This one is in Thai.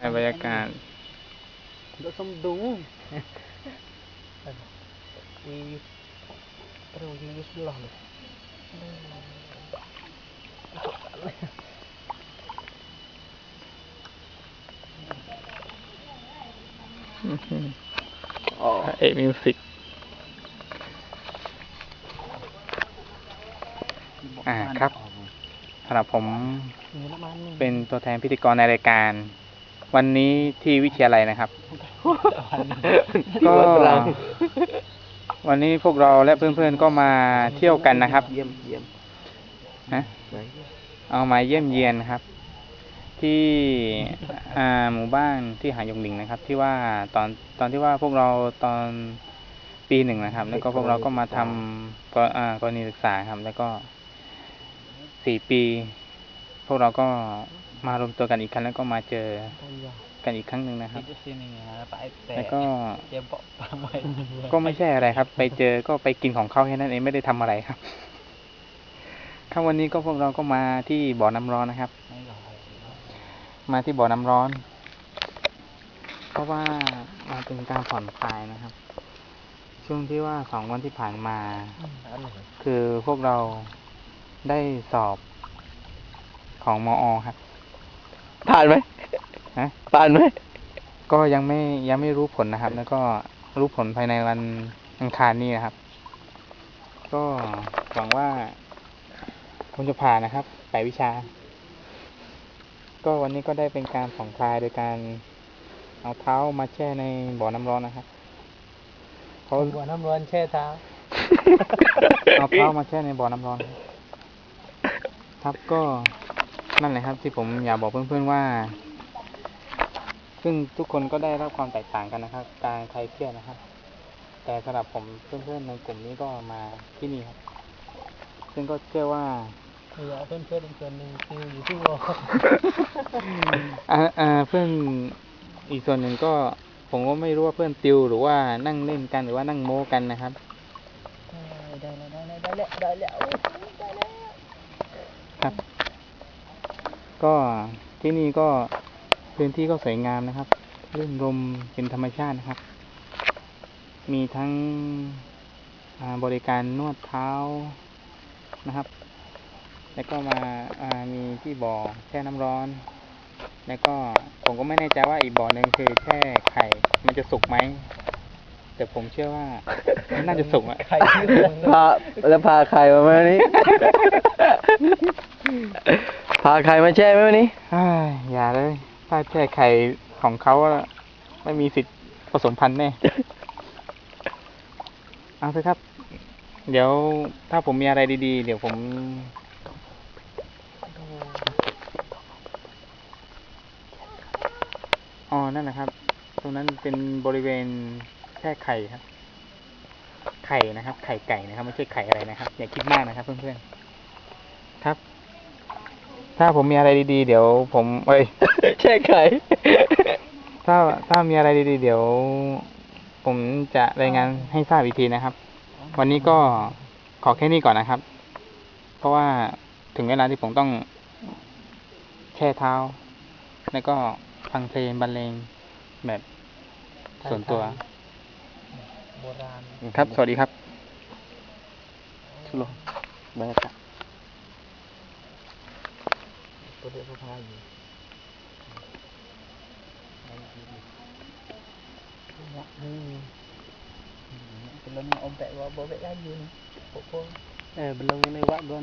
ในบรรยากาศ Untuk sembung. Di terus di sebelah lu. พระเอกมิวสิกอ่าครับสำหรับผม Ini nak mana? เป็นตัวแทนพิธีกรในรายการ วันนี้ที่วิทยาลัยนะครับ ก็วันนี้พวกเราและเพื่อนๆก็มาเที่ยวกันนะครับ Diam, diam. ฮะ Baik. เอามาเยี่ยมเยียนครับ ที่อ่าหมู่บ้านที่หายงหลิงนะครับ ที่ว่าตอนตอนที่ว่าพวกเราตอนปีหนึ่งนะครับ แล้วก็พวกเราก็มาทำกรอ่ากรณีศึกษาครับ แล้วก็สี่ปี พวกเราก็ มารวมตัวกันอีกครั้งแล้วก็มาเจอ Tanya. กันอีกครั้งหนึ่งนะครับ Di sini ya, Pak Ete. แล้วก็ Dia pok pamai. ก็ไม่ใช่อะไรครับ ไปเจอก็ไปกินของเขาแค่นั้นเองไม่ได้ทำอะไรครับครับวันนี้ก็พวกเราก็มาที่บ่อน้ำร้อนนะครับ มาที่บ่อน้ำร้อน เพราะว่ามาเป็นการผ่อนคลายนะครับ ช่วงที่ว่าสองวันที่ผ่านมา คือพวกเราได้สอบของมอครับ ผ่านไหมฮะ ผ่านไหมก็ยังไม่ยังไม่รู้ผลนะครับ แล้วก็รู้ผลภายในวันอังคารนี้นะครับ ก็หวังว่าคงจะผ่านนะครับแปดวิชา ก็วันนี้ก็ได้เป็นการผ่อนคลายโดยการเอาเท้ามาแช่ในบ่อน้ำร้อนนะครับเพราะบ่อน้ำร้อนแช่เท้า เอาเท้ามาแช่ในบ่อน้ำร้อน ครับครับก็ นั่นแหละครับ ที่ผมอยากบอกเพื่อนๆว่า ซึ่งทุกคนก็ได้รับความแตกต่างกันนะครับ การคลายเครียดนะครับ แต่สำหรับผมเพื่อนๆในกลุ่มนี้ก็มาที่นี่ครับ ซึ่งก็เชื่อว่าเออเพื่อนเพื่อนอีกคนหนึ่งคืออยู่ที่วออ่าอ่าเพื่อนอีกส่วนหนึ่งก็ผมก็ไม่รู้ว่าเพื่อนติวหรือว่านั่งเล่นกันหรือว่านั่งโม้กันนะครับ ได้แล้วได้แล้วได้แล้วได้แล้วได้แล้ว ครับ ก็ที่นี่ก็พื้นที่ก็สวยงามนะครับรื่นรมเป็นธรรมชาตินะครับ มีทั้งบริการนวดเท้านะครับ แล้วก็มาามีที่บ่อแช่น้ำร้อน แล้วก็ผมก็ไม่แน่ใจว่าอีกบ่อหนึ่งคือแช่ไข่ มันจะสุกไหม แต่ผมเชื่อว่ามันน่าจะสุกอะใครพาแล้วพาใครมาไหมวันนี้ พาใครมาแช่ไหมวันนี้เฮ้ยอย่าเลย ถ้าแช่ไข่ของเขาอะไม่มีสิทธิ์ผสมพันธุ์แน่ เอาเถอะครับ เดี๋ยวถ้าผมมีอะไรดีๆ เดี๋ยวผม อ๋อ นั่นนะครับ ตรงนั้นเป็นบริเวณ แช่ไข่ครับ ไข่นะครับ ไข่ไก่นะครับ ไม่ใช่ไข่อะไรนะครับ อย่าคิดมากนะครับ เพื่อนๆ ครับ ถ้าผมมีอะไรดีๆ เดี๋ยว ผมเอ้ยแช่ไข่ ถ้าถ้ามีอะไรดีๆ เดี๋ยว ผมจะรายงานให้ทราบอีกทีนะครับ วันนี้ก็ขอแค่นี้ก่อนนะครับ เพราะว่าถึงเวลาที่ผมต้องแช่เท้า แล้วก็ฟังเพลงบรรเลงแบบส่วนตัว โบราณครับ สวัสดีครับชุโลบรรยากาศตัวเดียวก็พาอยู่นี่เป็นลมอมแปะว่